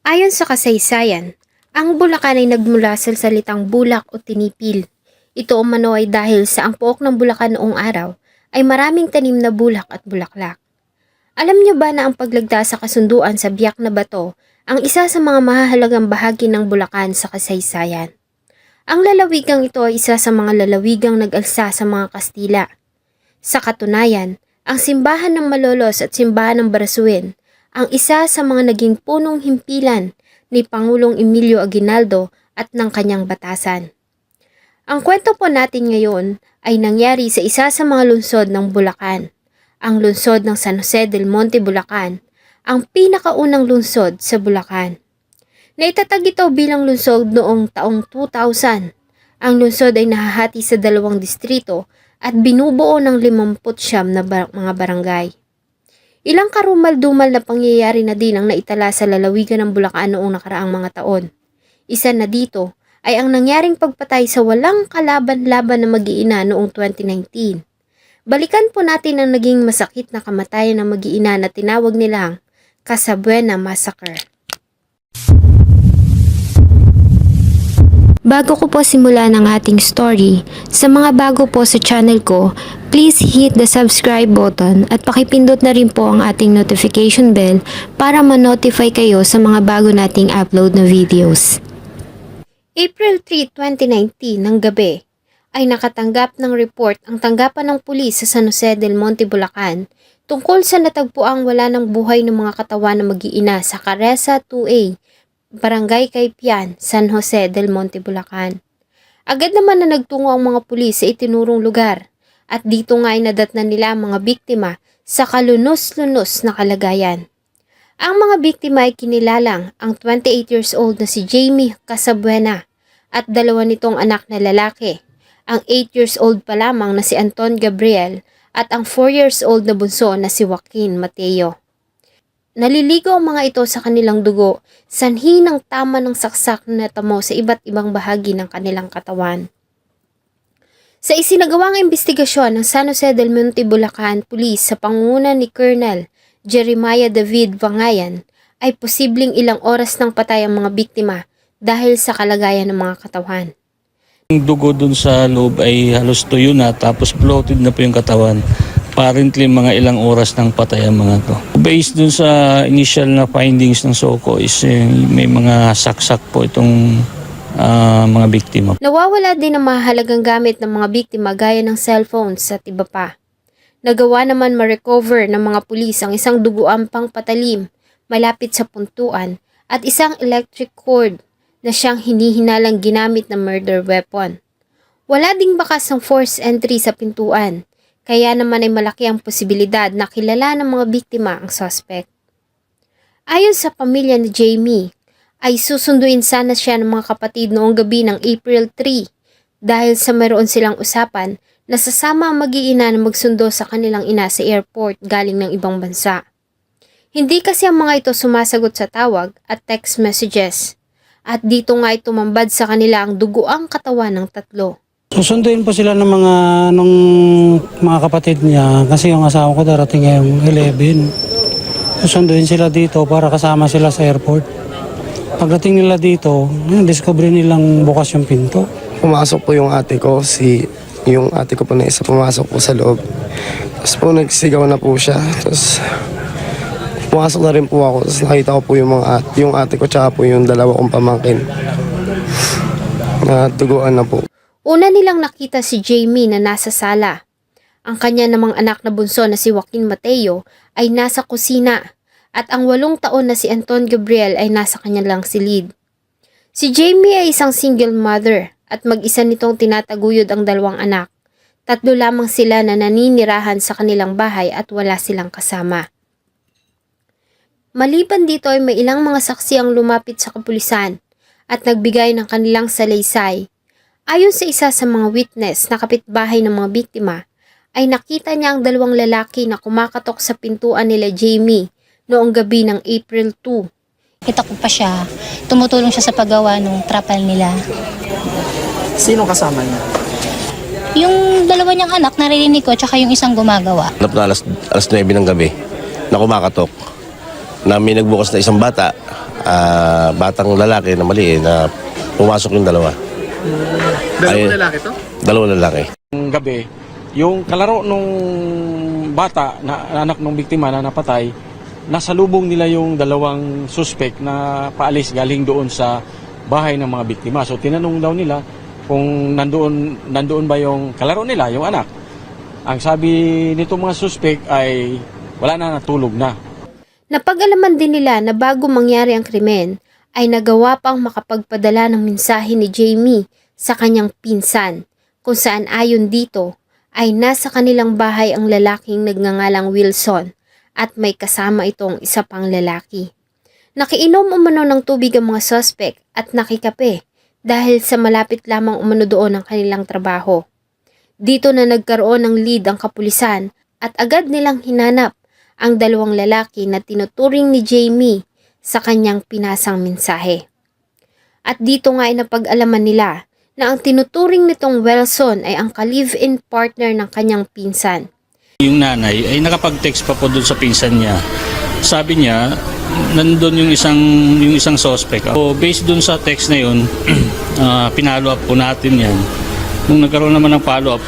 Ayon sa kasaysayan, ang Bulacan ay nagmula sa salitang bulak o tinipil. Ito umano ay dahil sa ang pook ng Bulacan noong araw ay maraming tanim na bulak at bulaklak. Alam niyo ba na ang paglagda sa kasunduan sa biyak na bato ang isa sa mga mahahalagang bahagi ng Bulacan sa kasaysayan? Ang lalawigang ito ay isa sa mga lalawigang nag-alsa sa mga Kastila. Sa katunayan, ang simbahan ng Malolos at simbahan ng Barasuin ang isa sa mga naging punong himpilan ni Pangulong Emilio Aguinaldo at ng kanyang batasan. Ang kwento po natin ngayon ay nangyari sa isa sa mga lungsod ng Bulacan, ang lungsod ng San Jose del Monte, Bulacan, ang pinakaunang lungsod sa Bulacan. Naitatag ito bilang lungsod noong taong 2000. Ang lungsod ay nahahati sa dalawang distrito at binubuo ng 59 na bar- mga barangay. Ilang karumal-dumal na pangyayari na din ang naitala sa lalawigan ng Bulacan noong nakaraang mga taon. Isa na dito ay ang nangyaring pagpatay sa walang kalaban-laban na mag-iina noong 2019. Balikan po natin ang naging masakit na kamatayan ng mag-iina na tinawag nilang Casabuena Massacre. Bago ko po simulan ang ating story, sa mga bago po sa channel ko, please hit the subscribe button at pakipindot na rin po ang ating notification bell para ma-notify kayo sa mga bago nating upload na videos. April 3, 2019 ng gabi ay nakatanggap ng report ang tanggapan ng pulis sa San Jose del Monte, Bulacan tungkol sa natagpuang wala ng buhay ng mga katawan na mag-iina sa Caresa 2A, Barangay Kaypian, San Jose del Monte, Bulacan. Agad naman na nagtungo ang mga pulis sa itinurong lugar at dito nga ay nadatnan nila ang mga biktima sa kalunos-lunos na kalagayan. Ang mga biktima ay kinilalang ang 28 years old na si Jamie Casabuena at dalawa nitong anak na lalaki, ang 8 years old pa lamang na si Anton Gabriel at ang 4 years old na bunso na si Joaquin Mateo. Naliligo ang mga ito sa kanilang dugo, sanhi ng tama ng saksak na natamo sa iba't ibang bahagi ng kanilang katawan. Sa isinagawang investigasyon ng San Jose del Monte Bulacan Police sa pangunguna ni Colonel Jeremiah David Vangayan, ay posibleng ilang oras nang patay ang mga biktima dahil sa kalagayan ng mga katawan. Yung dugo dun sa loob ay halos tuyo na tapos bloated na po yung katawan. Apparently mga ilang oras nang patay ang mga to. Based dun sa initial na findings ng SOCO is eh, may mga saksak po itong ah, mga biktima. Nawawala din ang mahalagang gamit ng mga biktima gaya ng cellphones at iba pa. Nagawa naman ma-recover ng mga pulis ang isang duguan pang patalim malapit sa puntuan at isang electric cord na siyang hinihinalang ginamit na murder weapon. Wala ding bakas ng force entry sa pintuan, kaya naman ay malaki ang posibilidad na kilala ng mga biktima ang suspect. Ayon sa pamilya ni Jamie, ay susunduin sana siya ng mga kapatid noong gabi ng April 3 dahil sa mayroon silang usapan na sasama ang mag-iina na magsundo sa kanilang ina sa airport galing ng ibang bansa. Hindi kasi ang mga ito sumasagot sa tawag at text messages at dito nga ay tumambad sa kanila ang duguang katawan ng tatlo. Susunduin po sila ng mga nung mga kapatid niya kasi yung asawa ko darating ngayong 11. Susunduin sila dito para kasama sila sa airport. Pagdating nila dito, yun, discover nilang bukas yung pinto. Pumasok po yung ate ko, si yung ate ko po na isa pumasok po sa loob. Tapos po nagsigaw na po siya. Tapos pumasok na rin po ako. Tapos nakita ko po yung mga ate, yung ate ko tsaka po yung dalawa kong pamangkin. Na duguan na po. Una nilang nakita si Jamie na nasa sala. Ang kanya namang anak na bunso na si Joaquin Mateo ay nasa kusina at ang walong taon na si Anton Gabriel ay nasa kanya lang silid. Si Jamie ay isang single mother at mag-isa nitong tinataguyod ang dalawang anak. Tatlo lamang sila na naninirahan sa kanilang bahay at wala silang kasama. Maliban dito ay may ilang mga saksi ang lumapit sa kapulisan at nagbigay ng kanilang salaysay Ayon sa isa sa mga witness na kapitbahay ng mga biktima, ay nakita niya ang dalawang lalaki na kumakatok sa pintuan nila Jamie noong gabi ng April 2. Kita ko pa siya, tumutulong siya sa paggawa ng trapal nila. Sino kasama niya? Yung dalawa niyang anak, naririnig ko, tsaka yung isang gumagawa. Hanap na alas, alas 9 ng gabi na kumakatok na may nagbukas na isang bata ah, batang lalaki na mali eh, na pumasok yung dalawa. Dalawang Ay- lalaki to? Dalawang lalaki. Ng gabi, yung kalaro nung bata na anak ng biktima na napatay, nasa lubong nila yung dalawang suspect na paalis galing doon sa bahay ng mga biktima. So tinanong daw nila kung nandoon nandoon ba yung kalaro nila, yung anak. Ang sabi nito mga suspect ay wala na natulog na. Napag-alaman din nila na bago mangyari ang krimen, ay nagawa pang makapagpadala ng mensahe ni Jamie sa kanyang pinsan, kung saan ayon dito ay nasa kanilang bahay ang lalaking nagngangalang Wilson at may kasama itong isa pang lalaki. Nakiinom umano ng tubig ang mga suspect at nakikape dahil sa malapit lamang umano doon ang kanilang trabaho. Dito na nagkaroon ng lead ang kapulisan at agad nilang hinanap ang dalawang lalaki na tinuturing ni Jamie sa kanyang pinasang mensahe. At dito nga ay napag-alaman nila na ang tinuturing nitong Wilson ay ang ka-live-in partner ng kanyang pinsan. Yung nanay ay nakapag-text pa po doon sa pinsan niya. Sabi niya, nandun yung isang yung isang suspect. So based doon sa text na yun, ah, pinalo up po natin yan. Nung nagkaroon naman ng follow up,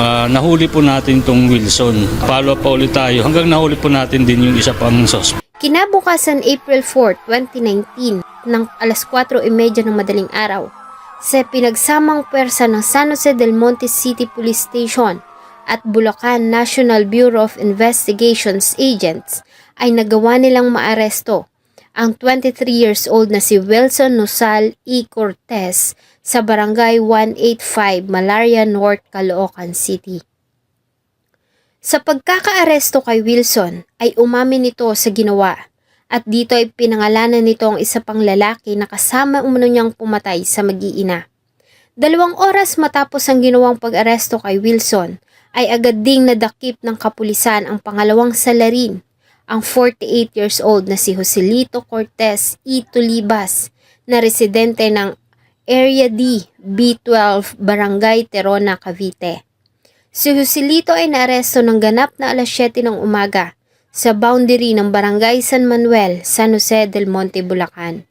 ah, nahuli po natin tong Wilson. Follow up pa ulit tayo hanggang nahuli po natin din yung isa pang suspect. Kinabukasan April 4, 2019, ng alas 4.30 ng madaling araw, sa pinagsamang pwersa ng San Jose del Monte City Police Station at Bulacan National Bureau of Investigations agents ay nagawa nilang maaresto ang 23 years old na si Wilson Nusal E. Cortez sa Barangay 185 Malaria North, Caloocan City. Sa pagkakaaresto kay Wilson ay umamin nito sa ginawa at dito ay pinangalanan nito ang isa pang lalaki na kasama umano niyang pumatay sa mag-iina. Dalawang oras matapos ang ginawang pag-aresto kay Wilson ay agad ding nadakip ng kapulisan ang pangalawang salarin, ang 48 years old na si Joselito Cortez E. Tulibas na residente ng Area D, B12, Barangay Terona, Cavite. Si Joselito ay naaresto ng ganap na alas 7 ng umaga sa boundary ng Barangay San Manuel, San Jose del Monte, Bulacan.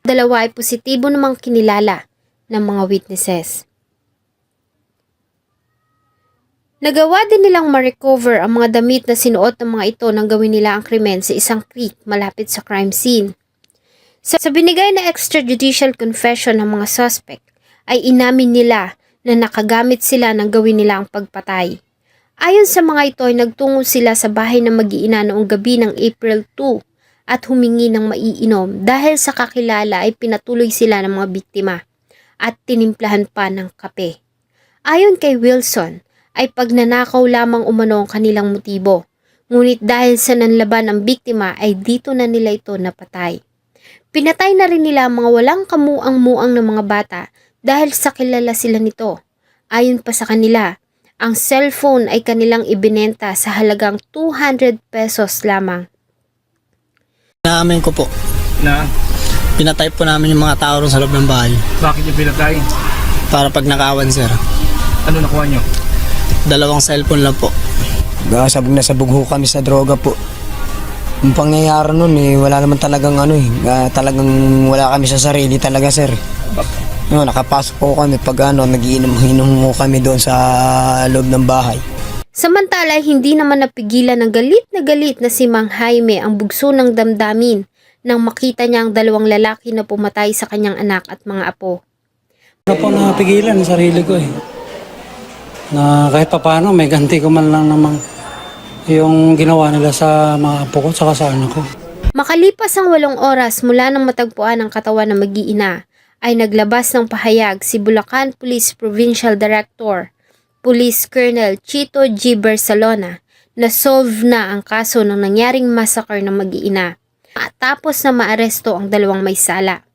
Dalawa ay positibo namang kinilala ng mga witnesses. Nagawa din nilang ma-recover ang mga damit na sinuot ng mga ito nang gawin nila ang krimen sa isang creek malapit sa crime scene. Sa, sa binigay na extrajudicial confession ng mga suspect, ay inamin nila na nakagamit sila ng gawin nila ang pagpatay. Ayon sa mga ito ay nagtungo sila sa bahay ng mag-iina noong gabi ng April 2 at humingi ng maiinom dahil sa kakilala ay pinatuloy sila ng mga biktima at tinimplahan pa ng kape. Ayon kay Wilson ay pagnanakaw lamang umano ang kanilang motibo. Ngunit dahil sa nanlaban ang biktima ay dito na nila ito napatay. Pinatay na rin nila ang mga walang kamuang-muang ng mga bata dahil sa kilala sila nito. Ayon pa sa kanila, ang cellphone ay kanilang ibinenta sa halagang 200 pesos lamang. Naamin ko po. Na? Pinatay po namin yung mga tao sa loob ng bahay. Bakit yung pinatay? Para pag nakawan, sir. Ano nakuha nyo? Dalawang cellphone lang po. Sabog na sabog ho kami sa droga po. Yung pangyayari nun eh, wala naman talagang ano eh, ah, talagang wala kami sa sarili talaga sir. No, nakapasok po kami pag ano, nagiinom-inom ho kami doon sa loob ng bahay. Samantala, hindi naman napigilan ng galit na galit na si Mang Jaime ang bugso ng damdamin nang makita niya ang dalawang lalaki na pumatay sa kanyang anak at mga apo. Ano po napigilan sarili ko eh. Na kahit pa paano, may ganti ko man lang namang yung ginawa nila sa mga apo ko tsaka sa anak ko. Makalipas ang walong oras mula nang matagpuan ang katawan ng mag-iina, ay naglabas ng pahayag si Bulacan Police Provincial Director, Police Colonel Chito G. Barcelona, na solve na ang kaso ng nangyaring massacre ng mag-iina at tapos na maaresto ang dalawang may sala.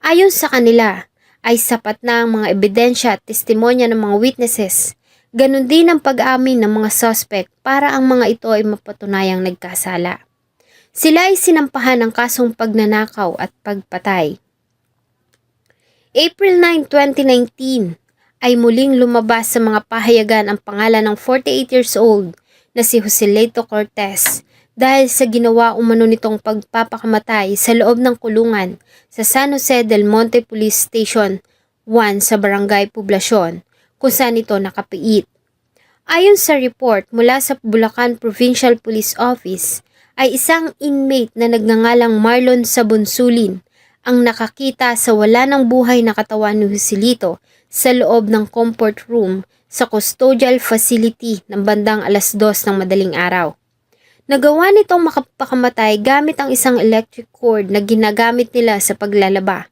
Ayon sa kanila, ay sapat na ang mga ebidensya at testimonya ng mga witnesses. Ganon din ang pag-amin ng mga suspect para ang mga ito ay mapatunayang nagkasala. Sila ay sinampahan ng kasong pagnanakaw at pagpatay. April 9, 2019 ay muling lumabas sa mga pahayagan ang pangalan ng 48 years old na si Joselito Cortez dahil sa ginawa umano nitong pagpapakamatay sa loob ng kulungan sa San Jose del Monte Police Station 1 sa Barangay Poblacion kung saan ito nakapiit. Ayon sa report mula sa Bulacan Provincial Police Office, ay isang inmate na nagngangalang Marlon Sabonsulin ang nakakita sa wala ng buhay na katawan ni Joselito sa loob ng comfort room sa custodial facility ng bandang alas dos ng madaling araw. Nagawa nitong makapakamatay gamit ang isang electric cord na ginagamit nila sa paglalaba.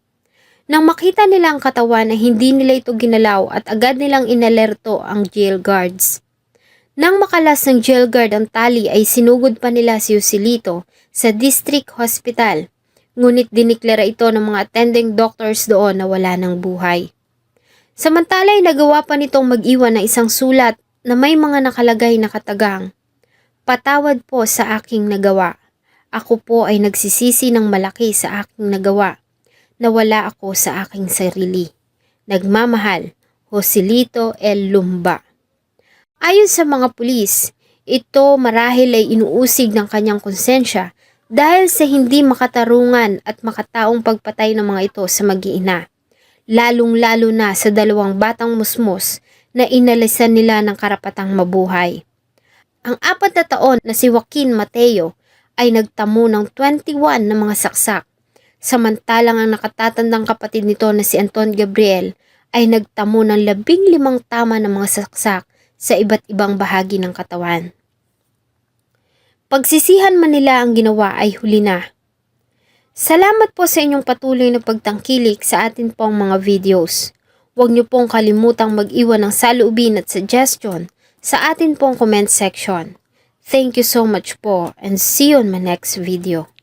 Nang makita nila ang katawan na hindi nila ito ginalaw at agad nilang inalerto ang jail guards. Nang makalas ng jail guard ang tali ay sinugod pa nila si Joselito sa district hospital. Ngunit diniklara ito ng mga attending doctors doon na wala ng buhay. Samantala ay nagawa pa nitong mag-iwan ng isang sulat na may mga nakalagay na katagang, Patawad po sa aking nagawa. Ako po ay nagsisisi ng malaki sa aking nagawa. Nawala ako sa aking sarili. Nagmamahal, Joselito L. Lumba. Ayon sa mga pulis, ito marahil ay inuusig ng kanyang konsensya dahil sa hindi makatarungan at makataong pagpatay ng mga ito sa mag-iina. Lalong-lalo na sa dalawang batang musmos na inalisan nila ng karapatang mabuhay. Ang apat na taon na si Joaquin Mateo ay nagtamo ng 21 na mga saksak, samantalang ang nakatatandang kapatid nito na si Anton Gabriel ay nagtamo ng labing limang tama ng mga saksak sa iba't ibang bahagi ng katawan. Pagsisihan man nila ang ginawa ay huli na. Salamat po sa inyong patuloy na pagtangkilik sa atin pong mga videos. Huwag niyo pong kalimutang mag-iwan ng saloobin at suggestion sa atin pong comment section. Thank you so much po and see you on my next video.